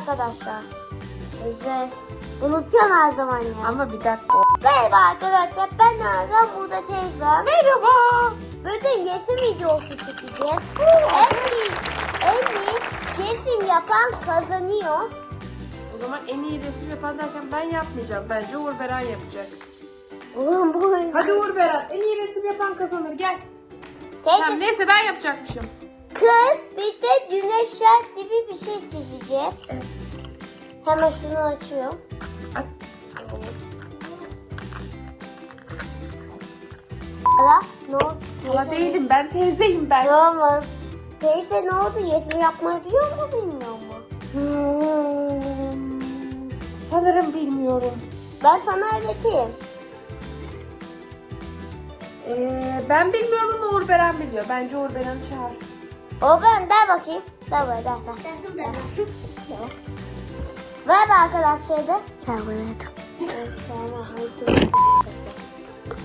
arkadaşlar. Bize unutuyorsun her zaman ya. Ama bir dakika. Merhaba arkadaşlar ben Nazan burada teyzem. Merhaba. Bugün resim videosu çekeceğiz. en iyi, en iyi resim yapan kazanıyor. O zaman en iyi resim yapan derken ben yapmayacağım. Bence Uğur Beren yapacak. Oğlum bu Hadi Uğur Beren en iyi resim yapan kazanır gel. Teyze, Tamam neyse ben yapacakmışım. kız bir bir şey çizeceğiz. Hemen şunu açıyorum. Aç. Hala ne oldu? Hala değilim ben teyzeyim ben. Ne olmaz? Teyze ne oldu? Resim yapmayı biliyor mu bilmiyor mu? Hmm, sanırım bilmiyorum. Ben sana öğreteyim. Ee, ben bilmiyorum ama Uğur Beren biliyor. Bence Uğur Beren'i çağır. O ben der bakayım. Der böyle der der. Ver be arkadaşlar da. Sen bunu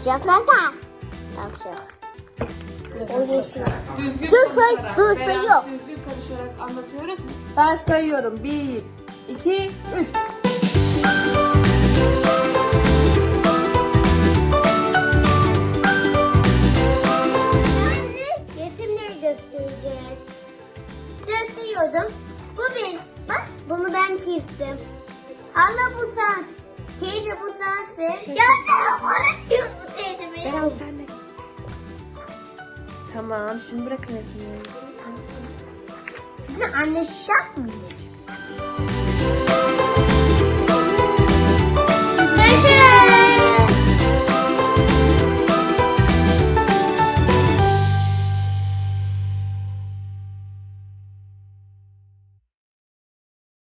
Yapma da. Tamam şey yok. O yeşil. Düzgün Dur, say- konuşarak, dur, Beren, sayıyor. Düzgün konuşarak anlatıyoruz. Ben sayıyorum. Bir, iki, üç. Gösteriyordum. Bu benim. Bak bunu ben çizdim. Anne bu sens. Teyze bu sensin. Ya sen bana diyor bu teyze benim. Beren sen de. Tamam şimdi bırakın resimleri. Şimdi anlaşacağız mı?